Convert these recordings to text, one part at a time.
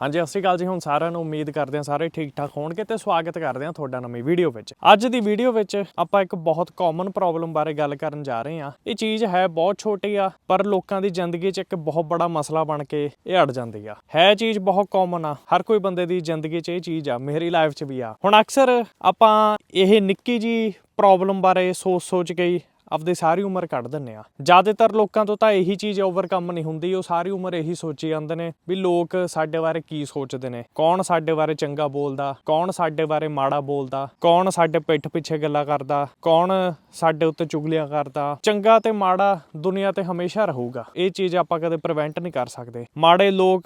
ਹਾਂਜੀ, ਸਤਿ ਸ਼੍ਰੀ ਅਕਾਲ ਜੀ। ਹੁਣ ਸਾਰਿਆਂ ਨੂੰ ਉਮੀਦ ਕਰਦੇ ਹਾਂ ਸਾਰੇ ਠੀਕ ਠਾਕ ਹੋਣਗੇ ਤੇ ਸਵਾਗਤ ਕਰਦੇ ਹਾਂ ਤੁਹਾਡਾ ਨਵੀਂ ਵੀਡੀਓ ਵਿੱਚ। ਅੱਜ ਦੀ ਵੀਡੀਓ ਵਿੱਚ ਆਪਾਂ ਇੱਕ ਬਹੁਤ ਕਾਮਨ ਪ੍ਰੋਬਲਮ ਬਾਰੇ ਗੱਲ ਕਰਨ ਜਾ ਰਹੇ ਹਾਂ। ਇਹ ਚੀਜ਼ ਹੈ ਬਹੁਤ ਛੋਟੀ ਆ, ਪਰ ਲੋਕਾਂ ਦੀ ਜ਼ਿੰਦਗੀ 'ਚ ਇੱਕ ਬਹੁਤ ਬੜਾ ਮਸਲਾ ਬਣ ਕੇ ਇਹ ਅੜ ਜਾਂਦੀ ਆ। ਹੈ ਚੀਜ਼ ਬਹੁਤ ਕਾਮਨ ਆ, ਹਰ ਕੋਈ ਬੰਦੇ ਦੀ ਜ਼ਿੰਦਗੀ 'ਚ ਇਹ ਚੀਜ਼ ਆ, ਮੇਰੀ ਲਾਈਫ 'ਚ ਵੀ ਆ। ਹੁਣ ਅਕਸਰ ਆਪਾਂ ਇਹ ਨਿੱਕੀ ਜੀ ਪ੍ਰੋਬਲਮ ਬਾਰੇ ਸੋਚ-ਸੋਚ ਕੇ ਹੀ ਆਪਦੀ ਸਾਰੀ ਉਮਰ ਕੱਢ ਦਿੰਨੇ ਆ। ਜ਼ਿਆਦਾਤਰ ਲੋਕਾਂ ਤੋਂ ਤਾਂ ਇਹੀ ਚੀਜ਼ ਓਵਰਕਮ ਨਹੀਂ ਹੁੰਦੀ, ਉਹ ਸਾਰੀ ਉਮਰ ਇਹੀ ਸੋਚੀ ਜਾਂਦੇ ਨੇ ਵੀ ਲੋਕ ਸਾਡੇ ਬਾਰੇ ਕੀ ਸੋਚਦੇ ਨੇ। ਕੌਣ ਸਾਡੇ ਬਾਰੇ ਚੰਗਾ ਬੋਲਦਾ, ਕੌਣ ਸਾਡੇ ਬਾਰੇ ਮਾੜਾ ਬੋਲਦਾ, ਕੌਣ ਸਾਡੇ ਪਿੱਠ ਪਿੱਛੇ ਗੱਲਾਂ ਕਰਦਾ, ਕੌਣ ਸਾਡੇ ਉੱਤੇ ਚੁਗਲੀਆਂ ਕਰਦਾ। ਚੰਗਾ ਤੇ ਮਾੜਾ ਦੁਨੀਆ ਤੇ ਹਮੇਸ਼ਾ ਰਹੂਗਾ। ਇਹ ਚੀਜ਼ ਆਪਾਂ ਕਦੇ ਪ੍ਰੀਵੈਂਟ ਨਹੀਂ ਕਰ ਸਕਦੇ। ਮਾੜੇ ਲੋਕ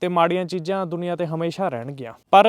ਤੇ ਮਾੜੀਆਂ ਚੀਜ਼ਾਂ ਦੁਨੀਆ ਤੇ ਹਮੇਸ਼ਾ ਰਹਿਣਗੀਆਂ। ਪਰ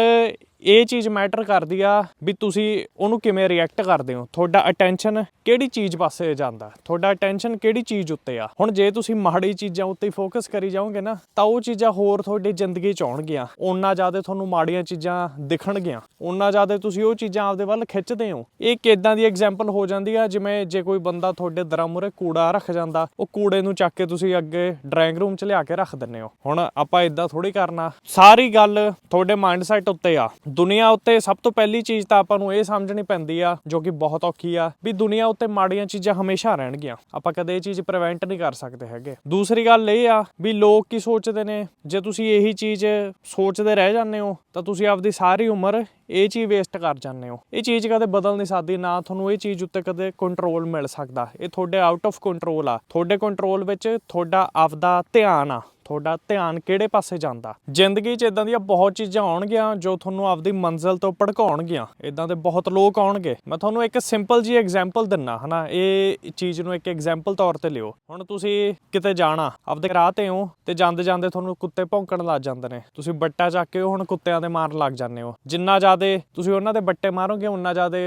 ਇਹ ਚੀਜ਼ ਮੈਟਰ ਕਰਦੀ ਆ ਵੀ ਤੁਸੀਂ ਉਹਨੂੰ ਕਿਵੇਂ ਰਿਐਕਟ ਕਰਦੇ ਹੋ? ਤੁਹਾਡਾ ਅਟੈਂਸ਼ਨ ਕਿਹੜੀ ਚੀਜ਼ ਪਾਸੇ ਜਾਂਦਾ? ਤੁਹਾਡਾ ਅਟੈਂਸ਼ਨ ਕਿਹੜੀ ਚੀਜ਼ ਉੱਤੇ ਆ? ਹੁਣ ਜੇ ਤੁਸੀਂ ਮਾੜੀ ਚੀਜ਼ਾਂ ਉੱਤੇ ਫੋਕਸ ਕਰੀ ਜਾਓਗੇ ਨਾ, ਤਾਂ ਉਹ ਚੀਜ਼ਾਂ ਹੋਰ ਤੁਹਾਡੀ ਜ਼ਿੰਦਗੀ ਚ ਆਉਣਗੀਆਂ। ਓਨਾ ਜ਼ਿਆਦਾ ਤੁਹਾਨੂੰ ਮਾੜੀਆਂ ਚੀਜ਼ਾਂ ਦਿਖਣਗੀਆਂ। ਓਨਾ ਜ਼ਿਆਦਾ ਤੁਸੀਂ ਉਹ ਚੀਜ਼ਾਂ ਆਪਦੇ ਵੱਲ ਖਿੱਚਦੇ ਹੋ। ਇਹ ਕਿਦਾਂ ਦੀ ਐਗਜ਼ਾਮਪਲ ਹੋ ਜਾਂਦੀ ਆ, ਜਿਵੇਂ ਜੇ ਕੋਈ ਬੰਦਾ ਤੁਹਾਡੇ ਦਰਾਂ ਕੂੜਾ ਰੱਖ ਜਾਂਦਾ, ਉਹ ਕੂੜੇ ਨੂੰ ਚੱਕ ਕੇ ਤੁਸੀਂ ਅੱਗੇ ਡਰਾਇੰਗ ਰੂਮ 'ਚ ਲਿਆ ਕੇ ਰੱਖ ਦਿੰਦੇ ਹੋ। ਹੁਣ ਆਪਾਂ ਇਦਾਂ ਥੋੜੀ ਕਰਨਾ। ਸਾਰੀ ਗੱਲ ਤੁਹਾਡੇ ਮਾਈਂਡਸੈਟ ਉੱਤੇ ਆ। ਦੁਨੀਆ ਉੱਤੇ ਸਭ ਤੋਂ ਪਹਿਲੀ ਚੀਜ਼ ਤਾਂ ਆਪਾਂ ਨੂੰ ਇਹ ਸਮਝਣੀ ਪੈਂਦੀ ਆ, ਜੋ ਕਿ ਬਹੁਤ ਔਖੀ ਆ, ਵੀ ਦੁਨੀਆ ਉੱਤੇ ਮਾੜੀਆਂ ਚੀਜ਼ਾਂ ਹਮੇਸ਼ਾ ਰਹਿਣਗੀਆਂ। ਆਪਾਂ ਕਦੇ ਇਹ ਚੀਜ਼ ਪ੍ਰੀਵੈਂਟ ਨਹੀਂ ਕਰ ਸਕਦੇ ਹੈਗੇ। ਦੂਸਰੀ ਗੱਲ ਇਹ ਆ, ਵੀ ਲੋਕ ਕੀ ਸੋਚਦੇ ਨੇ? ਜੇ ਤੁਸੀਂ ਇਹੀ ਚੀਜ਼ ਸੋਚਦੇ ਰਹਿ ਜਾਂਦੇ ਹੋ, ਤਾਂ ਤੁਸੀਂ ਆਪਦੀ ਸਾਰੀ ਉਮਰ ਇਹ ਚੀਜ਼ ਵੇਸਟ ਕਰ ਜਾਂਦੇ ਹੋ। ਇਹ ਚੀਜ਼ ਕਦੇ ਬਦਲ ਨਹੀਂ ਸਕਦੀ, ਨਾ ਤੁਹਾਨੂੰ ਇਹ ਚੀਜ਼ ਉੱਤੇ ਕਦੇ ਕੰਟਰੋਲ ਮਿਲ ਸਕਦਾ। ਇਹ ਤੁਹਾਡੇ ਆਊਟ ਆਫ ਕੰਟਰੋਲ ਆ। ਤੁਹਾਡੇ ਕੰਟਰੋਲ ਵਿੱਚ ਤੁਹਾਡਾ ਆਪਦਾ ਧਿਆਨ ਆ। ਤੁਹਾਡਾ ਧਿਆਨ ਕਿਹੜੇ ਪਾਸੇ ਜਾਂਦਾ? ਜ਼ਿੰਦਗੀ 'ਚ ਇਦਾਂ ਦੀਆਂ ਬਹੁਤ ਚੀਜ਼ਾਂ ਆਉਣਗੀਆਂ ਜੋ ਤੁਹਾਨੂੰ ਆਪਦੀ ਮੰਜ਼ਿਲ ਤੋਂ ਭੜਕਾਉਣਗੀਆਂ। ਇਦਾਂ ਦੇ ਬਹੁਤ ਲੋਕ ਆਉਣਗੇ। ਮੈਂ ਤੁਹਾਨੂੰ ਇੱਕ ਸਿੰਪਲ ਜੀ ਐਗਜ਼ਾਮਪਲ ਦਿੰਨਾ, ਹਨਾ? ਇਹ ਚੀਜ਼ ਨੂੰ ਇੱਕ ਐਗਜ਼ਾਮਪਲ ਤੌਰ ਤੇ ਲਿਓ। ਹੁਣ ਤੁਸੀਂ ਕਿਤੇ ਜਾਣਾ, ਆਪਦੇ ਰਾਹ ਤੇ ਹੋ ਤੇ ਜਾਂਦੇ ਜਾਂਦੇ ਤੁਹਾਨੂੰ ਕੁੱਤੇ ਭੌਂਕਣ ਲੱਗ ਜਾਂਦੇ ਨੇ। ਤੁਸੀਂ ਬੱਟਾ ਚੱਕ ਕੇ ਹੁਣ ਕੁੱਤਿਆਂ ਦੇ ਮਾਰਨ ਲੱਗ ਜਾਂਦੇ ਹੋ। ਜਿੰਨਾ ਜ਼ਿਆਦਾ ਤੁਸੀਂ ਉਹਨਾਂ ਦੇ ਬੱਟੇ ਮਾਰੋਗੇ ਉਨਾ ਜ਼ਿਆਦਾ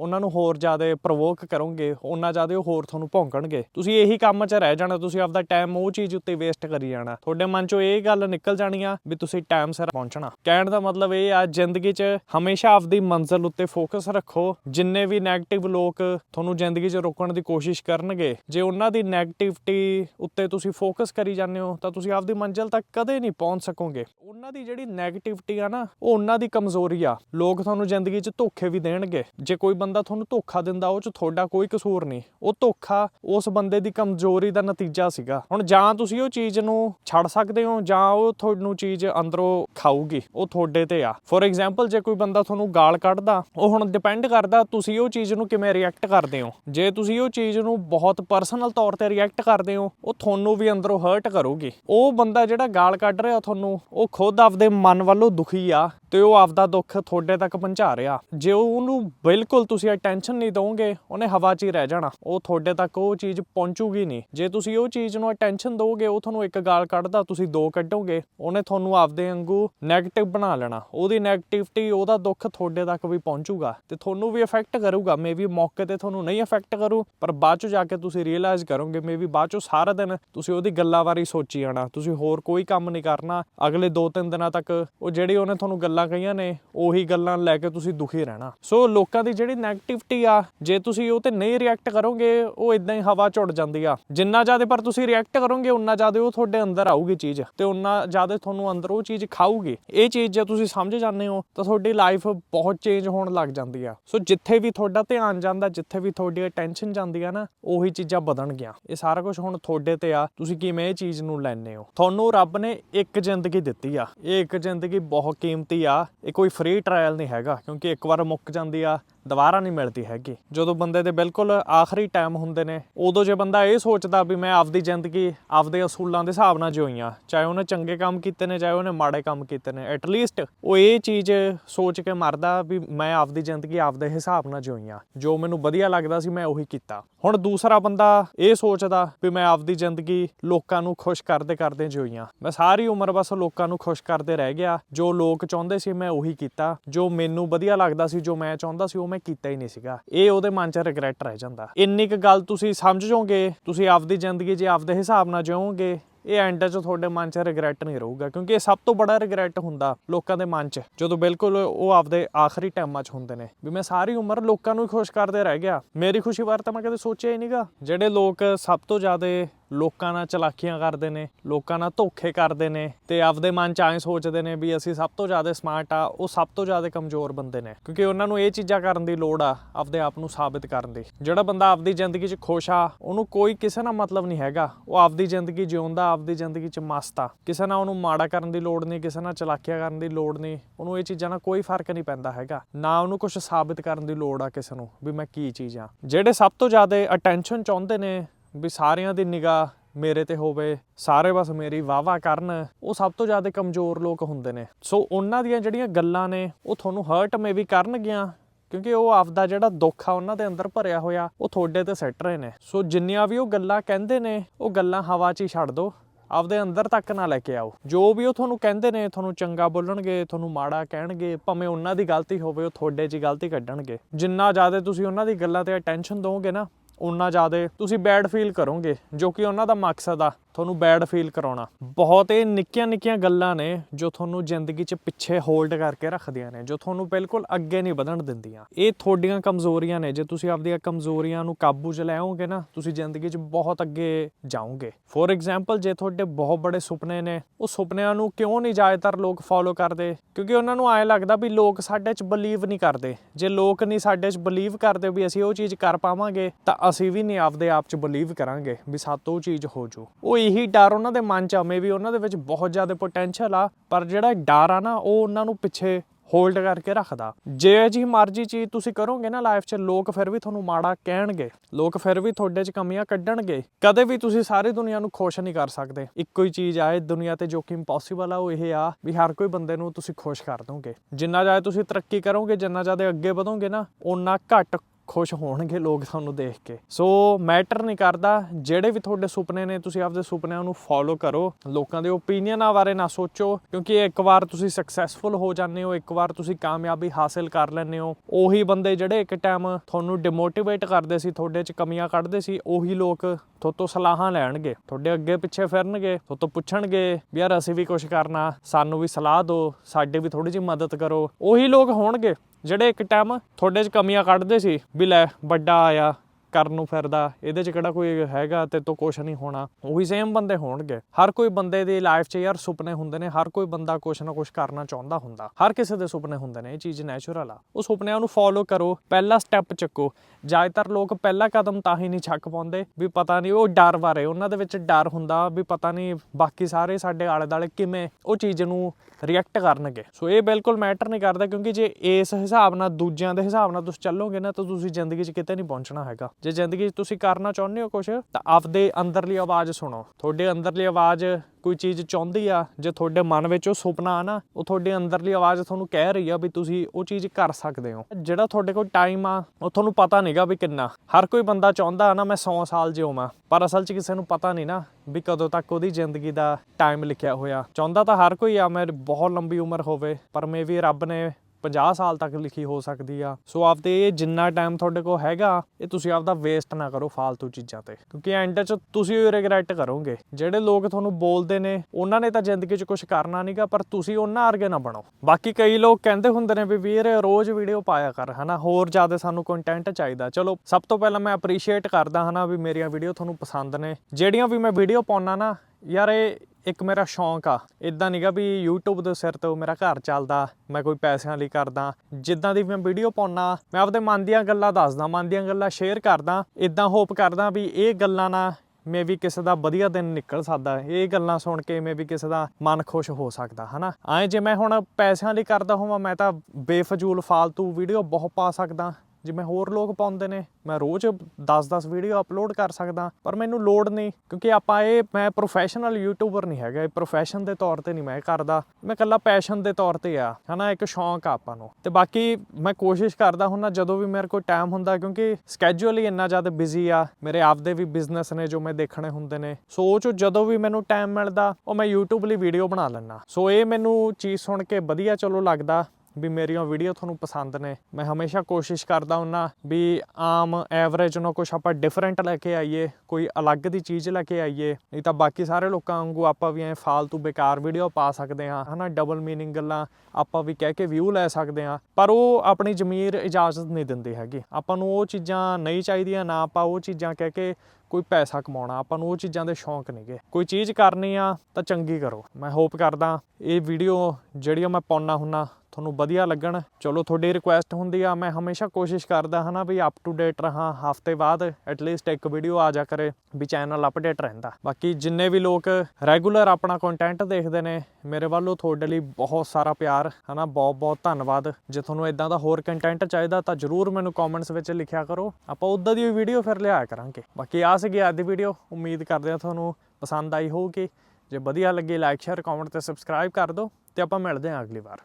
ਉਹਨਾਂ ਨੂੰ ਹੋਰ ਜ਼ਿਆਦਾ ਪ੍ਰੋਵੋਕ ਕਰੋਗੇ, ਉਹਨਾਂ ਜ਼ਿਆਦਾ ਉਹ ਹੋਰ ਤੁਹਾਨੂੰ ਭੌਂਕਣਗੇ। ਤੁਸੀਂ ਇਹੀ ਕੰਮ 'ਚ ਰਹਿ ਜਾਣਾ, ਤੁਸੀਂ ਆਪਦਾ ਟਾਈਮ ਉਹ ਚੀਜ਼ ਉੱਤੇ ਵੇਸਟ ਕਰੀ ਜਾਣਾ। ਤੁਹਾਡੇ ਮਨ 'ਚੋਂ ਇਹ ਗੱਲ ਨਿਕਲ ਜਾਣੀ ਆ ਵੀ ਤੁਸੀਂ ਟਾਈਮ ਸਿਰ ਪਹੁੰਚਣਾ। ਕਹਿਣ ਦਾ ਮਤਲਬ ਇਹ ਆ, ਜ਼ਿੰਦਗੀ 'ਚ ਹਮੇਸ਼ਾ ਆਪਦੀ ਮੰਜ਼ਲ ਉੱਤੇ ਫੋਕਸ ਰੱਖੋ। ਜਿੰਨੇ ਵੀ ਨੈਗੇਟਿਵ ਲੋਕ ਤੁਹਾਨੂੰ ਜ਼ਿੰਦਗੀ 'ਚ ਰੋਕਣ ਦੀ ਕੋਸ਼ਿਸ਼ ਕਰਨਗੇ, ਜੇ ਉਹਨਾਂ ਦੀ ਨੈਗੇਟਿਵਿਟੀ ਉੱਤੇ ਤੁਸੀਂ ਫੋਕਸ ਕਰੀ ਜਾਂਦੇ ਹੋ, ਤਾਂ ਤੁਸੀਂ ਆਪਦੀ ਮੰਜ਼ਲ ਤੱਕ ਕਦੇ ਨਹੀਂ ਪਹੁੰਚ ਸਕੋਗੇ। ਉਹਨਾਂ ਦੀ ਜਿਹੜੀ ਨੈਗੇਟਿਵਿਟੀ ਆ ਨਾ, ਉਹ ਉਹਨਾਂ ਦੀ ਕਮਜ਼ੋਰੀ ਆ। ਲੋਕ ਤੁਹਾਨੂੰ ਜ਼ਿੰਦਗੀ 'ਚ ਧੋਖੇ ਵੀ ਦੇਣਗੇ। ਜੇ ਕੋਈ ਬੰਦਾ ਤੁਹਾਨੂੰ ਧੋਖਾ ਦਿੰਦਾ, ਉਹ 'ਚ ਤੁਹਾਡਾ ਕੋਈ ਕਸੂਰ ਨਹੀਂ। ਉਹ ਧੋਖਾ ਉਸ ਬੰਦੇ ਦੀ ਕਮਜ਼ੋਰੀ ਦਾ ਨਤੀਜਾ ਸੀਗਾ। ਹੁਣ ਜਾਂ ਤੁਸੀਂ ਉਹ ਚੀਜ਼ ਨੂੰ ਛੱਡ ਸਕਦੇ ਹੋ ਜਾਂ ਉਹ ਤੁਹਾਨੂੰ ਚੀਜ਼ ਅੰਦਰੋਂ ਖਾਊਗੀ, ਉਹ ਤੁਹਾਡੇ ਤੇ ਆ। ਫੋਰ ਐਗਜ਼ਾਮਪਲ ਜੇ ਕੋਈ ਬੰਦਾ ਤੁਹਾਨੂੰ ਗਾਲ ਕੱਢਦਾ, ਉਹ ਹੁਣ ਡਿਪੈਂਡ ਕਰਦਾ ਤੁਸੀਂ ਉਹ ਚੀਜ਼ ਨੂੰ ਕਿਵੇਂ ਰਿਐਕਟ ਕਰਦੇ ਹੋ। ਜੇ ਤੁਸੀਂ ਉਹ ਚੀਜ਼ ਨੂੰ ਬਹੁਤ ਪਰਸਨਲ ਤੌਰ ਤੇ ਰਿਐਕਟ ਕਰਦੇ ਹੋ, ਉਹ ਤੁਹਾਨੂੰ ਵੀ ਅੰਦਰੋਂ ਹਰਟ ਕਰੂਗੀ। ਉਹ ਬੰਦਾ ਜਿਹੜਾ ਗਾਲ ਕੱਢ ਰਿਹਾ ਤੁਹਾਨੂੰ, ਉਹ ਖੁਦ ਆਪਦੇ ਮਨ ਵੱਲੋਂ ਦੁਖੀ ਆ ਤੇ ਉਹ ਆਪਦਾ ਦੁੱਖ ਤੁਹਾਡੇ ਤੱਕ ਪਹੁੰਚਾ ਰਿਹਾ। ਜੇ ਉਹਨੂੰ ਬਿਲਕੁਲ ਤੁਸੀਂ ਅਟੈਂਸ਼ਨ ਨਹੀਂ ਦੋਗੇ ਉਹਨੇ ਹਵਾ 'ਚ ਹੀ ਰਹਿ ਜਾਣਾ। ਉਹ ਤੁਹਾਡੇ ਤੱਕ ਉਹ ਚੀਜ਼ ਪਹੁੰਚੂਗੀ ਨਹੀਂ। ਜੇ ਤੁਸੀਂ ਉਹ ਚੀਜ਼ ਨੂੰ ਅਟੈਂਸ਼ਨ ਦੋਗੇ ਉਹ ਤੁਹਾਨੂੰ ਇੱਕ ਗਾਲ ਕੱਢਦਾ, ਤੁਸੀਂ ਦੋ ਕੱਢੋਗੇ, ਉਹਨੇ ਤੁਹਾਨੂੰ ਆਪਦੇ ਵਾਂਗੂ 네ਗੇਟਿਵ ਬਣਾ ਲੈਣਾ। ਉਹਦੀ 네ਗੇਟਿਵਿਟੀ ਉਹਦਾ ਦੁੱਖ ਤੁਹਾਡੇ ਤੱਕ ਵੀ ਪਹੁੰਚੂਗਾ ਤੇ ਤੁਹਾਨੂੰ ਵੀ ਇਫੈਕਟ ਕਰੂਗਾ। ਮੇਬੀ ਮੌਕੇ ਤੇ ਤੁਹਾਨੂੰ ਨਹੀਂ ਇਫੈਕਟ ਕਰੂ, ਪਰ ਬਾਅਦ ਚੋਂ ਜਾ ਕੇ ਤੁਸੀਂ ਰੀਅਲਾਈਜ਼ ਕਰੋਗੇ ਮੇਬੀ ਬਾਅਦ ਚੋਂ ਸਾਰਾ ਦਿਨ ਤੁਸੀਂ ਉਹਦੀ ਗੱਲਾਂ ਬਾਰੇ ਸੋਚੀ ਜਾਣਾ। ਤੁਸੀਂ ਹੋਰ ਕੋਈ ਕੰਮ ਨਹੀਂ ਕਰਨਾ। ਅਗਲੇ 2-3 ਦਿਨਾਂ ਤੱਕ ਉਹ ਜਿਹੜੀ ਉਹਨੇ ਤੁਹਾਨੂੰ ਗੱਲਾਂ ਕਹੀਆਂ ਨੇ, ਉਹੀ ਗੱਲਾਂ ਲੈ ਕੇ ਤੁਸੀਂ ਦੁਖੀ ਰਹਿਣਾ। ਸੋ ਲੋਕਾਂ ਦੀ ਜਿਹੜੀ 네ਗੇਟਿਵਿਟੀ ਆ, ਜੇ ਤੁਸੀਂ ਉਹ ਤੇ ਨਹੀਂ ਰਿਐਕਟ ਕਰੋਗੇ, ਉਹ ਇਦਾਂ ਹੀ ਹਵਾ ਝੁੱਟ ਜਾਂਦੀ ਆ। ਜਿੰਨਾ ਜ਼ਿਆਦਾ ਪਰ ਤੁਸੀਂ ਰਿਐਕਟ ਕਰੋਗੇ, ਉਨਾ ਜ਼ਿਆਦਾ ਉਹ ਤੁਹਾਡੇ ਅੰਦਰ ਆਊਗੀ ਚੀਜ਼, ਤੇ ਉਨਾ ਜ਼ਿਆਦਾ ਤੁਹਾਨੂੰ ਅੰਦਰ ਉਹ ਚੀਜ਼ ਖਾਊਗੀ। ਇਹ ਚੀਜ਼ ਜੇ ਤੁਸੀਂ ਸਮਝ ਜਾਂਦੇ ਹੋ, ਤਾਂ ਤੁਹਾਡੀ ਲਾਈਫ ਬਹੁਤ ਚੇਂਜ ਹੋਣ ਲੱਗ ਜਾਂਦੀ ਆ। ਸੋ ਜਿੱਥੇ ਵੀ ਤੁਹਾਡਾ ਧਿਆਨ ਜਾਂਦਾ, ਜਿੱਥੇ ਵੀ ਤੁਹਾਡੀ ਅਟੈਂਸ਼ਨ ਜਾਂਦੀ ਆ ਨਾ, ਉਹੀ ਚੀਜ਼ਾਂ ਬਦਲਣਗੀਆਂ ਇਹ ਸਾਰਾ ਕੁਝ ਹੁਣ ਤੁਹਾਡੇ ਤੇ ਆ, ਤੁਸੀਂ ਕਿਵੇਂ ਇਹ ਚੀਜ਼ ਨੂੰ ਲੈਣੇ ਹੋ? ਤੁਹਾਨੂੰ ਰੱਬ ਨੇ ਇੱਕ ਜ਼ਿੰਦਗੀ ਦਿੱਤੀ ਆ। ਇਹ ਇੱਕ ਜ਼ਿੰਦਗੀ ਬਹੁਤ ਕੀਮਤੀ ਆ। ਇਹ ਕੋਈ ਫ੍ਰੀ ਟ੍ਰਾਇਲ ਨਹੀਂ ਹੈਗਾ ਕਿਉਂਕਿ ਇੱਕ ਵਾਰ ਮੁੱਕ ਜਾਂਦੀ ਆ ਦੁਬਾਰਾ ਨਹੀਂ ਮਿਲਦੀ ਹੈਗੀ। ਜਦੋਂ ਬੰਦੇ ਦੇ ਬਿਲਕੁਲ ਆਖਰੀ ਟਾਈਮ ਹੁੰਦੇ ਨੇ, ਉਦੋਂ ਜੇ ਬੰਦਾ ਇਹ ਸੋਚਦਾ ਵੀ ਮੈਂ ਆਪਦੀ ਜ਼ਿੰਦਗੀ ਆਪਦੇ ਅਸੂਲਾਂ ਦੇ ਹਿਸਾਬ ਨਾਲ ਜਿਉਈਆਂ ਚਾਹੇ ਉਹਨੇ ਚੰਗੇ ਕੰਮ ਕੀਤੇ ਨੇ, ਚਾਹੇ ਉਹਨੇ ਮਾੜੇ ਕੰਮ ਕੀਤੇ ਨੇ ਐਟ ਲੀਸਟ ਉਹ ਇਹ ਚੀਜ਼ ਸੋਚ ਕੇ ਮਰਦਾ ਵੀ ਮੈਂ ਆਪਦੀ ਜ਼ਿੰਦਗੀ ਆਪਦੇ ਹਿਸਾਬ ਨਾਲ ਜਿਉਈਆਂ ਜੋ ਮੈਨੂੰ ਵਧੀਆ ਲੱਗਦਾ ਸੀ, ਮੈਂ ਉਹੀ ਕੀਤਾ। ਹੁਣ ਦੂਸਰਾ ਬੰਦਾ ਇਹ ਸੋਚਦਾ ਵੀ ਮੈਂ ਆਪਦੀ ਜ਼ਿੰਦਗੀ ਲੋਕਾਂ ਨੂੰ ਖੁਸ਼ ਕਰਦੇ ਕਰਦੇ ਜਿਉਈਆਂ ਮੈਂ ਸਾਰੀ ਉਮਰ ਬਸ ਲੋਕਾਂ ਨੂੰ ਖੁਸ਼ ਕਰਦੇ ਰਹਿ ਗਿਆ। ਜੋ ਲੋਕ ਚਾਹੁੰਦੇ ਸੀ, ਮੈਂ ਉਹੀ ਕੀਤਾ। ਜੋ ਮੈਨੂੰ ਵਧੀਆ ਲੱਗਦਾ ਸੀ, ਜੋ ਮੈਂ ਚਾਹੁੰਦਾ ਸੀ, ਉਹ ਮੈਂ ਕੀਤਾ ਹੀ ਨਹੀਂ ਸੀਗਾ। ਇਹ ਉਹਦੇ ਮਨ 'ਚ ਰਿਗਰੈਟ ਰਹਿ ਜਾਂਦਾ। ਇੰਨੀ ਕੁ ਗੱਲ ਤੁਸੀਂ ਸਮਝ ਜਾਓਗੇ ਤੁਸੀਂ ਆਪਦੀ ਜ਼ਿੰਦਗੀ ਜੇ ਆਪਦੇ ਹਿਸਾਬ ਨਾਲ ਜਿਓਗੇ ਇਹ ਐਂਡ 'ਚ ਤੁਹਾਡੇ ਮਨ 'ਚ ਰਿਗਰੈਟ ਨਹੀਂ ਰਹੂਗਾ, ਕਿਉਂਕਿ ਇਹ ਸਭ ਤੋਂ ਬੜਾ ਰਿਗਰੈਟ ਹੁੰਦਾ ਲੋਕਾਂ ਦੇ ਮਨ 'ਚ। ਜਦੋਂ ਬਿਲਕੁਲ ਉਹ ਆਪਦੇ ਆਖਰੀ ਟਾਈਮਾਂ 'ਚ ਹੁੰਦੇ ਨੇ। ਵੀ ਮੈਂ ਸਾਰੀ ਉਮਰ ਲੋਕਾਂ ਨੂੰ ਹੀ ਖੁਸ਼ ਕਰਦੇ ਰਹਿ ਗਿਆ। ਮੇਰੀ ਖੁਸ਼ੀ ਬਾਰੇ ਤਾਂ ਮੈਂ ਕਦੇ ਸੋਚਿਆ ਹੀ ਨਹੀਂਗਾ ਜਿਹੜੇ ਲੋਕ ਸਭ ਤੋਂ ਜ਼ਿਆਦਾ ਲੋਕਾਂ ਨਾਲ ਚਲਾਕੀਆਂ ਕਰਦੇ ਨੇ, ਲੋਕਾਂ ਨਾਲ ਧੋਖੇ ਕਰਦੇ ਨੇ ਤੇ ਆਪਦੇ ਮਨ ਚ ਐਂ ਸੋਚਦੇ ਨੇ ਵੀ ਅਸੀਂ ਸਭ ਤੋਂ ਜ਼ਿਆਦਾ ਸਮਾਰਟ ਆ, ਉਹ ਸਭ ਤੋਂ ਜ਼ਿਆਦਾ ਕਮਜ਼ੋਰ ਬੰਦੇ ਨੇ। ਕਿਉਂਕਿ ਉਹਨਾਂ ਨੂੰ ਇਹ ਚੀਜ਼ਾਂ ਕਰਨ ਦੀ ਲੋੜ ਆ, ਆਪਦੇ ਆਪ ਨੂੰ ਸਾਬਿਤ ਕਰਨ ਦੀ। ਜਿਹੜਾ ਬੰਦਾ ਆਪਦੀ ਜ਼ਿੰਦਗੀ 'ਚ ਖੁਸ਼ ਆ, ਉਹਨੂੰ ਕੋਈ ਕਿਸੇ ਨਾਲ ਮਤਲਬ ਨਹੀਂ ਹੈਗਾ। ਉਹ ਆਪਦੀ ਜ਼ਿੰਦਗੀ ਜਿਉਂਦਾ, ਆਪਦੀ ਜ਼ਿੰਦਗੀ 'ਚ ਮਸਤ ਆ। ਕਿਸੇ ਨਾਲ ਉਹਨੂੰ ਮਾੜਾ ਕਰਨ ਦੀ ਲੋੜ ਨਹੀਂ, ਕਿਸੇ ਨਾਲ ਚਲਾਕੀਆਂ ਕਰਨ ਦੀ ਲੋੜ ਨਹੀਂ, ਉਹਨੂੰ ਇਹ ਚੀਜ਼ਾਂ ਨਾਲ ਕੋਈ ਫ਼ਰਕ ਨਹੀਂ ਪੈਂਦਾ ਹੈਗਾ। ਨਾ ਉਹਨੂੰ ਕੁਝ ਸਾਬਿਤ ਕਰਨ ਦੀ ਲੋੜ ਆ ਕਿਸੇ ਨੂੰ ਵੀ ਮੈਂ ਕੀ ਚੀਜ਼ ਆ। ਜਿਹੜੇ ਸਭ ਤੋਂ ਜ਼ਿਆਦਾ ਅਟੈਂਸ਼ਨ ਚਾਹੁੰਦੇ ਨੇ ਵੀ ਸਾਰਿਆਂ ਦੀ ਨਿਗਾਹ ਮੇਰੇ ਤੇ ਹੋਵੇ, ਸਾਰੇ ਬਸ ਮੇਰੀ ਵਾਵਾ ਕਰਨ, ਉਹ ਸਭ ਤੋਂ ਜ਼ਿਆਦਾ ਕਮਜ਼ੋਰ ਲੋਕ ਹੁੰਦੇ ਨੇ। ਸੋ ਉਹਨਾਂ ਦੀਆਂ ਜਿਹੜੀਆਂ ਗੱਲਾਂ ਨੇ, ਉਹ ਤੁਹਾਨੂੰ ਹਰਟ ਮੇ ਵੀ ਕਰਨਗੀਆਂ, ਕਿਉਂਕਿ ਉਹ ਆਪਦਾ ਜਿਹੜਾ ਦੁੱਖ ਆ ਉਹਨਾਂ ਦੇ ਅੰਦਰ ਭਰਿਆ ਹੋਇਆ, ਉਹ ਤੁਹਾਡੇ ਤੇ ਸੱਟ ਰਹੇ ਨੇ। ਸੋ ਜਿੰਨੀਆਂ ਵੀ ਉਹ ਗੱਲਾਂ ਕਹਿੰਦੇ ਨੇ, ਉਹ ਗੱਲਾਂ ਹਵਾ 'ਚ ਹੀ ਛੱਡ ਦਿਓ ਆਪਦੇ ਅੰਦਰ ਤੱਕ ਨਾ ਲੈ ਕੇ ਆਓ। ਜੋ ਵੀ ਉਹ ਤੁਹਾਨੂੰ ਕਹਿੰਦੇ ਨੇ, ਤੁਹਾਨੂੰ ਚੰਗਾ ਬੋਲਣਗੇ, ਤੁਹਾਨੂੰ ਮਾੜਾ ਕਹਿਣਗੇ, ਭਾਵੇਂ ਉਹਨਾਂ ਦੀ ਗਲਤੀ ਹੋਵੇ, ਉਹ ਤੁਹਾਡੇ 'ਚ ਹੀ ਗਲਤੀ ਕੱਢਣਗੇ। ਜਿੰਨਾ ਜ਼ਿਆਦਾ ਤੁਸੀਂ ਉਹਨਾਂ ਦੀ ਗੱਲਾਂ ਤੇ ਅਟੈਂਸ਼ਨ ਦਿਓਗੇ ਨਾ ਉਨਾ ਜ਼ਿਆਦਾ ਤੁਸੀਂ ਬੈਡ ਫੀਲ ਕਰੋਗੇ ਜੋ ਕਿ ਉਹਨਾਂ ਦਾ ਮਕਸਦ ਆ। ਤੁਹਾਨੂੰ ਬੈਡ ਫੀਲ ਕਰਾਉਣਾ। ਬਹੁਤ ਇਹ ਨਿੱਕੀਆਂ ਨਿੱਕੀਆਂ ਗੱਲਾਂ ਨੇ ਜੋ ਤੁਹਾਨੂੰ ਜ਼ਿੰਦਗੀ 'ਚ ਪਿੱਛੇ ਹੋਲਡ ਕਰਕੇ ਰੱਖਦੀਆਂ ਨੇ, ਜੋ ਤੁਹਾਨੂੰ ਬਿਲਕੁਲ ਅੱਗੇ ਨਹੀਂ ਵਧਣ ਦਿੰਦੀਆਂ। ਇਹ ਤੁਹਾਡੀਆਂ ਕਮਜ਼ੋਰੀਆਂ ਨੇ, ਜੇ ਤੁਸੀਂ ਆਪਦੀਆਂ ਕਮਜ਼ੋਰੀਆਂ ਨੂੰ ਕਾਬੂ 'ਚ ਲੈਓਗੇ ਨਾ, ਤੁਸੀਂ ਜ਼ਿੰਦਗੀ 'ਚ ਬਹੁਤ ਅੱਗੇ ਜਾਓਗੇ। ਫੋਰ ਐਗਜ਼ਾਮਪਲ ਜੇ ਤੁਹਾਡੇ ਬਹੁਤ ਬੜੇ ਸੁਪਨੇ ਨੇ, ਉਹ ਸੁਪਨਿਆਂ ਨੂੰ ਕਿਉਂ ਨਹੀਂ ਜ਼ਿਆਦਾਤਰ ਲੋਕ ਫੋਲੋ ਕਰਦੇ? ਕਿਉਂਕਿ ਉਹਨਾਂ ਨੂੰ ਐਂ ਲੱਗਦਾ ਵੀ ਲੋਕ ਸਾਡੇ 'ਚ ਬਲੀਵ ਨਹੀਂ ਕਰਦੇ। ਜੇ ਲੋਕ ਨਹੀਂ ਸਾਡੇ 'ਚ ਬਲੀਵ ਕਰਦੇ ਵੀ ਅਸੀਂ ਉਹ ਚੀਜ਼ ਕਰ ਪਾਵਾਂਗੇ, ਤਾਂ ਅਸੀਂ ਵੀ ਨਹੀਂ ਆਪਦੇ ਆਪ 'ਚ ਬਲੀਵ ਕਰਾਂਗੇ ਵੀ ਸਾਤੋਂ ਉਹ ਚੀਜ਼ ਹੋ ਜੂ ਉਹ ਇਹੀ ਡਰ ਉਹਨਾਂ ਦੇ ਮਨ 'ਚ ਆ ਵੀ ਉਹਨਾਂ ਦੇ ਵਿੱਚ ਬਹੁਤ ਜ਼ਿਆਦਾ ਪੋਟੈਂਸ਼ੀਅਲ ਆ, ਪਰ ਜਿਹੜਾ ਡਰ ਆ ਨਾ, ਉਹ ਉਹਨਾਂ ਨੂੰ ਪਿੱਛੇ ਹੋਲਡ ਕਰਕੇ ਰੱਖਦਾ। ਜੇ ਜੀ ਮਰਜ਼ੀ ਚੀਜ਼ ਤੁਸੀਂ ਕਰੋਗੇ ਨਾ ਲਾਈਫ 'ਚ, ਲੋਕ ਫਿਰ ਵੀ ਤੁਹਾਨੂੰ ਮਾੜਾ ਕਹਿਣਗੇ। ਲੋਕ ਫਿਰ ਵੀ ਤੁਹਾਡੇ 'ਚ ਕਮੀਆਂ ਕੱਢਣਗੇ। ਕਦੇ ਵੀ ਤੁਸੀਂ ਸਾਰੀ ਦੁਨੀਆ ਨੂੰ ਖੁਸ਼ ਨਹੀਂ ਕਰ ਸਕਦੇ। ਇੱਕੋ ਹੀ ਚੀਜ਼ ਆ, ਇਹ ਦੁਨੀਆ ਤੇ ਜੋ ਕਿ ਇੰਪੋਸੀਬਲ ਆ, ਉਹ ਇਹ ਆ ਵੀ ਹਰ ਕੋਈ ਬੰਦੇ ਨੂੰ ਤੁਸੀਂ ਖੁਸ਼ ਕਰ ਦੋਗੇ। ਜਿੰਨਾ ਜ਼ਿਆਦਾ ਤੁਸੀਂ ਤਰੱਕੀ ਕਰੋਗੇ, ਜਿੰਨਾ ਜ਼ਿਆਦਾ ਅੱਗੇ ਵਧੋਗੇ ਨਾ, ਓਨਾ ਘੱਟ ਖੁਸ਼ ਹੋਣਗੇ ਲੋਕ ਤੁਹਾਨੂੰ ਦੇਖ ਕੇ। ਸੋ ਮੈਟਰ ਨਹੀਂ ਕਰਦਾ, ਜਿਹੜੇ ਵੀ ਤੁਹਾਡੇ ਸੁਪਨੇ ਨੇ, ਤੁਸੀਂ ਆਪਦੇ ਸੁਪਨਿਆਂ ਨੂੰ ਫੋਲੋ ਕਰੋ। ਲੋਕਾਂ ਦੇ ਓਪੀਨੀਅਨਾਂ ਬਾਰੇ ਨਾ ਸੋਚੋ, ਕਿਉਂਕਿ ਇੱਕ ਵਾਰ ਤੁਸੀਂ ਸਕਸੈਸਫੁਲ ਹੋ ਜਾਂਦੇ ਹੋ, ਇੱਕ ਵਾਰ ਤੁਸੀਂ ਕਾਮਯਾਬੀ ਹਾਸਲ ਕਰ ਲੈਂਦੇ ਹੋ। ਉਹੀ ਬੰਦੇ ਜਿਹੜੇ ਇੱਕ ਟਾਈਮ ਤੁਹਾਨੂੰ ਡਿਮੋਟੀਵੇਟ ਕਰਦੇ ਸੀ, ਤੁਹਾਡੇ 'ਚ ਕਮੀਆਂ ਕੱਢਦੇ ਸੀ, ਉਹੀ ਲੋਕ ਤੁਹਾਤੋਂ ਸਲਾਹਾਂ ਲੈਣਗੇ। ਤੁਹਾਡੇ ਅੱਗੇ ਪਿੱਛੇ ਫਿਰਨਗੇ, ਤੁਹਾਤੋਂ ਪੁੱਛਣਗੇ ਵੀ ਯਾਰ ਅਸੀਂ ਵੀ ਕੁਝ ਕਰਨਾ, ਸਾਨੂੰ ਵੀ ਸਲਾਹ ਦਿਓ, ਸਾਡੇ ਵੀ ਥੋੜੀ ਜਿਹੀ ਮਦਦ ਕਰੋ। ਉਹੀ ਲੋਕ ਹੋਣਗੇ। ਜਿਹੜੇ ਇੱਕ ਟਾਈਮ ਤੁਹਾਡੇ 'ਚ ਕਮੀਆਂ ਕੱਢਦੇ ਸੀ ਵੀ ਲੈ ਵੱਡਾ ਆਇਆ। ਕਰਨ ਨੂੰ ਫਿਰਦਾ, ਇਹਦੇ 'ਚ ਕਿਹੜਾ ਕੋਈ ਹੈਗਾ ਤੇ ਤੋਂ ਕੁਝ ਨਹੀਂ ਹੋਣਾ। ਉਹੀ ਸੇਮ ਬੰਦੇ ਹੋਣਗੇ। ਹਰ ਕੋਈ ਬੰਦੇ ਦੀ ਲਾਈਫ 'ਚ ਯਾਰ ਸੁਪਨੇ ਹੁੰਦੇ ਨੇ, ਹਰ ਕੋਈ ਬੰਦਾ ਕੁਝ ਨਾ ਕੁਝ ਕਰਨਾ ਚਾਹੁੰਦਾ ਹੁੰਦਾ। ਹਰ ਕਿਸੇ ਦੇ ਸੁਪਨੇ ਹੁੰਦੇ ਨੇ, ਇਹ ਚੀਜ਼ ਨੈਚੁਰਲ ਆ। ਉਹ ਸੁਪਨਿਆਂ ਨੂੰ ਫੋਲੋ ਕਰੋ, ਪਹਿਲਾ ਸਟੈਪ ਚੱਕੋ। ਜ਼ਿਆਦਾਤਰ ਲੋਕ ਪਹਿਲਾ ਕਦਮ ਤਾਂ ਹੀ ਨਹੀਂ ਛੱਕ ਪਾਉਂਦੇ, ਵੀ ਪਤਾ ਨਹੀਂ ਉਹ ਡਰ ਬਾਰੇ, ਉਹਨਾਂ ਦੇ ਵਿੱਚ ਡਰ ਹੁੰਦਾ ਵੀ ਪਤਾ ਨਹੀਂ ਬਾਕੀ ਸਾਰੇ ਸਾਡੇ ਆਲੇ ਦਾਲੇ ਕਿਵੇਂ ਉਹ ਚੀਜ਼ ਨੂੰ ਰਿਐਕਟ ਕਰਨਗੇ। ਸੋ ਇਹ ਬਿਲਕੁਲ ਮੈਟਰ ਨਹੀਂ ਕਰਦਾ, ਕਿਉਂਕਿ ਜੇ ਇਸ ਹਿਸਾਬ ਨਾਲ, ਦੂਜਿਆਂ ਦੇ ਹਿਸਾਬ ਨਾਲ ਤੁਸੀਂ ਚੱਲੋਗੇ ਨਾ, ਤਾਂ ਤੁਸੀਂ ਜ਼ਿੰਦਗੀ 'ਚ ਕਿਤੇ ਨਹੀਂ ਪਹੁੰਚਣਾ ਹੈਗਾ। ਜੇ ਜ਼ਿੰਦਗੀ 'ਚ ਤੁਸੀਂ ਕਰਨਾ ਚਾਹੁੰਦੇ ਹੋ ਕੁਝ ਤਾਂ ਆਪਦੇ ਅੰਦਰਲੀ ਆਵਾਜ਼ ਸੁਣੋ। ਤੁਹਾਡੇ ਅੰਦਰਲੀ ਆਵਾਜ਼ ਕੋਈ ਚੀਜ਼ ਚਾਹੁੰਦੀ ਆ, ਜੇ ਤੁਹਾਡੇ ਮਨ ਵਿੱਚ ਉਹ ਸੁਪਨਾ ਆ ਨਾ, ਉਹ ਤੁਹਾਡੇ ਅੰਦਰਲੀ ਆਵਾਜ਼ ਤੁਹਾਨੂੰ ਕਹਿ ਰਹੀ ਆ ਵੀ ਤੁਸੀਂ ਉਹ ਚੀਜ਼ ਕਰ ਸਕਦੇ ਹੋ। ਜਿਹੜਾ ਤੁਹਾਡੇ ਕੋਲ ਟਾਈਮ ਆ, ਉਹ ਤੁਹਾਨੂੰ ਪਤਾ ਨਹੀਂਗਾ ਵੀ ਕਿੰਨਾ। ਹਰ ਕੋਈ ਬੰਦਾ ਚਾਹੁੰਦਾ ਨਾ, ਮੈਂ 100 ਸਾਲ ਜਿਉਵਾਂ, ਪਰ ਅਸਲ 'ਚ ਕਿਸੇ ਨੂੰ ਪਤਾ ਨਹੀਂ ਨਾ ਵੀ ਕਦੋਂ ਤੱਕ ਉਹਦੀ ਜ਼ਿੰਦਗੀ ਦਾ ਟਾਈਮ ਲਿਖਿਆ ਹੋਇਆ। ਚਾਹੁੰਦਾ ਤਾਂ ਹਰ ਕੋਈ ਆ ਮੇਰੀ ਬਹੁਤ ਲੰਬੀ ਉਮਰ ਹੋਵੇ, ਪਰ ਮੇ ਵੀ ਰੱਬ ਨੇ 50 ਸਾਲ ਤੱਕ ਲਿਖੀ ਹੋ ਸਕਦੀ ਆ। ਸੋ ਆਪਦੇ ਇਹ ਜਿੰਨਾ ਟਾਈਮ ਤੁਹਾਡੇ ਕੋਲ ਹੈਗਾ, ਇਹ ਤੁਸੀਂ ਆਪਦਾ ਵੇਸਟ ਨਾ ਕਰੋ ਫालतू ਚੀਜ਼ਾਂ ਤੇ। ਕਿਉਂਕਿ ਐਂਡ 'ਚ ਤੁਸੀਂ ਰਿਗਰੈਟ ਕਰੋਗੇ। ਜਿਹੜੇ ਲੋਕ ਤੁਹਾਨੂੰ ਬੋਲਦੇ ਨੇ, ਉਹਨਾਂ ਨੇ ਤਾਂ ਜ਼ਿੰਦਗੀ 'ਚ ਕੁਝ ਕਰਨਾ ਨਹੀਂਗਾ ਪਰ ਤੁਸੀਂ ਉਹਨਾਂ ਵਰਗੇ ਨਾ ਬਣੋ। ਬਾਕੀ ਕਈ ਲੋਕ ਕਹਿੰਦੇ ਹੁੰਦੇ ਨੇ ਵੀ ਵੀਰ, ਰੋਜ਼ ਵੀਡੀਓ ਪਾਇਆ ਕਰ, ਹਨਾ? ਹੋਰ ਜ਼ਿਆਦਾ ਸਾਨੂੰ ਕੰਟੈਂਟ ਚਾਹੀਦਾ। ਚਲੋ, ਸਭ ਤੋਂ ਪਹਿਲਾਂ ਮੈਂ ਅਪਰੀਸ਼ੀਏਟ ਕਰਦਾ, ਹਨਾ, ਵੀ ਮੇਰੀਆਂ ਵੀਡੀਓ ਤੁਹਾਨੂੰ ਪਸੰਦ ਨੇ। ਜਿਹੜੀਆਂ ਵੀ ਮੈਂ ਵੀਡੀਓ ਪਾਉਣਾ ਨਾ ਯਾਰ ਇਹ ਇੱਕ ਮੇਰਾ ਸ਼ੌਂਕ ਆ। ਇਦਾਂ ਨਹੀਂਗਾ ਵੀ YouTube ਦੇ ਸਿਰ ਤੋਂ ਮੇਰਾ ਘਰ ਚੱਲਦਾ, ਮੈਂ ਕੋਈ ਪੈਸਿਆਂ ਲਈ ਕਰਦਾ। ਜਿੱਦਾਂ ਦੀ ਮੈਂ ਵੀਡੀਓ ਪਾਉਣਾ ਮੈਂ ਆਪਦੇ ਮਨ ਦੀਆਂ ਗੱਲਾਂ ਦੱਸਦਾ, ਮਨ ਦੀਆਂ ਗੱਲਾਂ ਸ਼ੇਅਰ ਕਰਦਾ। ਇਦਾਂ ਹੋਪ ਕਰਦਾ ਵੀ ਇਹ ਗੱਲਾਂ ਨਾ ਮੇ ਵੀ ਕਿਸੇ ਦਾ ਵਧੀਆ ਦਿਨ ਨਿਕਲ ਸਕਦਾ। ਇਹ ਗੱਲਾਂ ਸੁਣ ਕੇ ਮੇ ਵੀ ਕਿਸੇ ਦਾ ਮਨ ਖੁਸ਼ ਹੋ ਸਕਦਾ, ਹਨਾ? ਐਂ ਜੇ ਮੈਂ ਹੁਣ ਪੈਸਿਆਂ ਲਈ ਕਰਦਾ ਹੋਵਾਂ, ਮੈਂ ਤਾਂ ਬੇਫਜ਼ੂਲ, ਫਾਲਤੂ ਵੀਡੀਓ ਬਹੁਤ ਪਾ ਸਕਦਾ। ਜਿਵੇਂ ਹੋਰ ਲੋਕ ਪਾਉਂਦੇ ਨੇ, ਮੈਂ ਰੋਜ਼ 10-10 ਵੀਡੀਓ ਅਪਲੋਡ ਕਰ ਸਕਦਾ, ਪਰ ਮੈਨੂੰ ਲੋੜ ਨਹੀਂ, ਕਿਉਂਕਿ ਆਪਾਂ ਇਹ, ਮੈਂ ਪ੍ਰੋਫੈਸ਼ਨਲ ਯੂਟਿਊਬਰ ਨਹੀਂ ਹੈਗਾ, ਇਹ ਪ੍ਰੋਫੈਸ਼ਨ ਦੇ ਤੌਰ ਤੇ ਨਹੀਂ ਮੈਂ ਕਰਦਾ। ਮੈਂ ਇਕੱਲਾ ਪੈਸ਼ਨ ਦੇ ਤੌਰ ਤੇ ਆ, ਹਨਾ, ਇੱਕ ਸ਼ੌਂਕ ਆ ਆਪਾਂ ਨੂੰ। ਤੇ ਬਾਕੀ ਮੈਂ ਕੋਸ਼ਿਸ਼ ਕਰਦਾ ਹੁੰਦਾ ਜਦੋਂ ਵੀ ਮੇਰੇ ਕੋਲ ਟਾਈਮ ਹੁੰਦਾ, ਕਿਉਂਕਿ ਸਕੇਜੂਲ ਹੀ ਇੰਨਾ ਜ਼ਿਆਦਾ ਬਿਜ਼ੀ ਆ, ਮੇਰੇ ਆਪਦੇ ਵੀ ਬਿਜ਼ਨਸ ਨੇ ਜੋ ਮੈਂ ਦੇਖਣੇ ਹੁੰਦੇ ਨੇ। ਸੋ ਉਹ 'ਚੋਂ ਜਦੋਂ ਵੀ ਮੈਨੂੰ ਟਾਈਮ ਮਿਲਦਾ, ਉਹ ਮੈਂ YouTube ਲਈ ਵੀਡੀਓ ਬਣਾ ਲੈਣਾ ਸੋ ਇਹ ਮੈਨੂੰ ਚੀਜ਼ ਸੁਣ ਕੇ ਵਧੀਆ ਚਲੋ ਲੱਗਦਾ ਵੀ ਮੇਰੀਆਂ ਵੀਡੀਓ ਤੁਹਾਨੂੰ ਪਸੰਦ ਨੇ। ਮੈਂ ਹਮੇਸ਼ਾ ਕੋਸ਼ਿਸ਼ ਕਰਦਾ ਹੁੰਨਾ ਵੀ ਆਮ ਐਵਰੇਜ ਨੂੰ ਕੁਝ ਆਪਾਂ ਡਿਫਰੈਂਟ ਲੈ ਕੇ ਆਈਏ, ਕੋਈ ਅਲੱਗ ਦੀ ਚੀਜ਼ ਲੈ ਕੇ ਆਈਏ। ਨਹੀਂ ਤਾਂ ਬਾਕੀ ਸਾਰੇ ਲੋਕਾਂ ਵਾਂਗੂ ਆਪਾਂ ਵੀ ਐ ਫਾਲਤੂ ਬੇਕਾਰ ਵੀਡੀਓ ਪਾ ਸਕਦੇ ਹਾਂ, ਹਨਾ ਡਬਲ ਮੀਨਿੰਗ ਗੱਲਾਂ ਆਪਾਂ ਵੀ ਕਹਿ ਕੇ ਵਿਊ ਲੈ ਸਕਦੇ ਹਾਂ। ਪਰ ਉਹ ਆਪਣੀ ਜ਼ਮੀਰ ਇਜਾਜ਼ਤ ਨਹੀਂ ਦਿੰਦੀ ਹੈਗੀ। ਆਪਾਂ ਨੂੰ ਉਹ ਚੀਜ਼ਾਂ ਨਹੀਂ ਚਾਹੀਦੀਆਂ, ਨਾ ਆਪਾਂ ਉਹ ਚੀਜ਼ਾਂ ਕਹਿ ਕੇ ਕੋਈ ਪੈਸਾ ਕਮਾਉਣਾ। ਆਪਾਂ ਨੂੰ ਉਹ ਚੀਜ਼ਾਂ ਦੇ ਸ਼ੌਂਕ ਨਹੀਂਗੇ ਕੋਈ ਚੀਜ਼ ਕਰਨੀ ਆ ਤਾਂ ਚੰਗੀ ਕਰੋ। ਮੈਂ ਹੋਪ ਕਰਦਾ ਇਹ ਵੀਡੀਓ ਜਿਹੜੀਆਂ ਮੈਂ ਪਾਉਣਾ ਹੁੰਨਾ ਤੁਹਾਨੂੰ ਵਧੀਆ ਲੱਗਣ। ਚਲੋ ਤੁਹਾਡੀ ਰਿਕੁਐਸਟ ਹੁੰਦੀ ਆ, ਮੈਂ ਹਮੇਸ਼ਾ ਕੋਸ਼ਿਸ਼ ਕਰਦਾ ਹਾਂ ਨਾ ਵੀ ਅਪ ਟੂ ਡੇਟ ਰਹਾ। ਹਫ਼ਤੇ ਬਾਅਦ ਐਟਲੀਸਟ ਇੱਕ ਵੀਡੀਓ ਆ ਜਾ ਕਰੇ ਵੀ ਚੈਨਲ ਅਪਡੇਟ ਰਹਿੰਦਾ। ਬਾਕੀ ਜਿੰਨੇ ਵੀ ਲੋਕ ਰੈਗੂਲਰ ਆਪਣਾ ਕੰਟੈਂਟ ਦੇਖਦੇ ਨੇ, ਮੇਰੇ ਵੱਲੋਂ ਤੁਹਾਡੇ ਲਈ ਬਹੁਤ ਸਾਰਾ ਪਿਆਰ, ਹਨਾ? ਬਹੁਤ ਬਹੁਤ ਧੰਨਵਾਦ। ਜੇ ਤੁਹਾਨੂੰ ਇਦਾਂ ਦਾ ਹੋਰ ਕੰਟੈਂਟ ਚਾਹੀਦਾ ਤਾਂ ਜਰੂਰ ਮੈਨੂੰ ਕਮੈਂਟਸ ਵਿੱਚ ਲਿਖਿਆ ਕਰੋ। ਆਪਾਂ ਉਦਾਂ ਦੀ ਵੀਡੀਓ ਫਿਰ ਲਿਆ ਕਰਾਂਗੇ। ਬਾਕੀ ਆ ਸੀਗੀ ਅੱਜ ਦੀ ਵੀਡੀਓ ਉਮੀਦ ਕਰਦੇ ਹਾਂ ਤੁਹਾਨੂੰ ਪਸੰਦ ਆਈ ਹੋਊਗੀ। ਜੇ ਵਧੀਆ ਲੱਗੀ ਲਾਈਕ ਸ਼ੇਅਰ ਕਮੈਂਟ ਤੇ ਸਬਸਕ੍ਰਾਈਬ ਕਰ ਦਿਓ ਤੇ ਆਪਾਂ ਮਿਲਦੇ ਹਾਂ ਅਗਲੀ ਵਾਰ।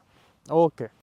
ಓಕೆ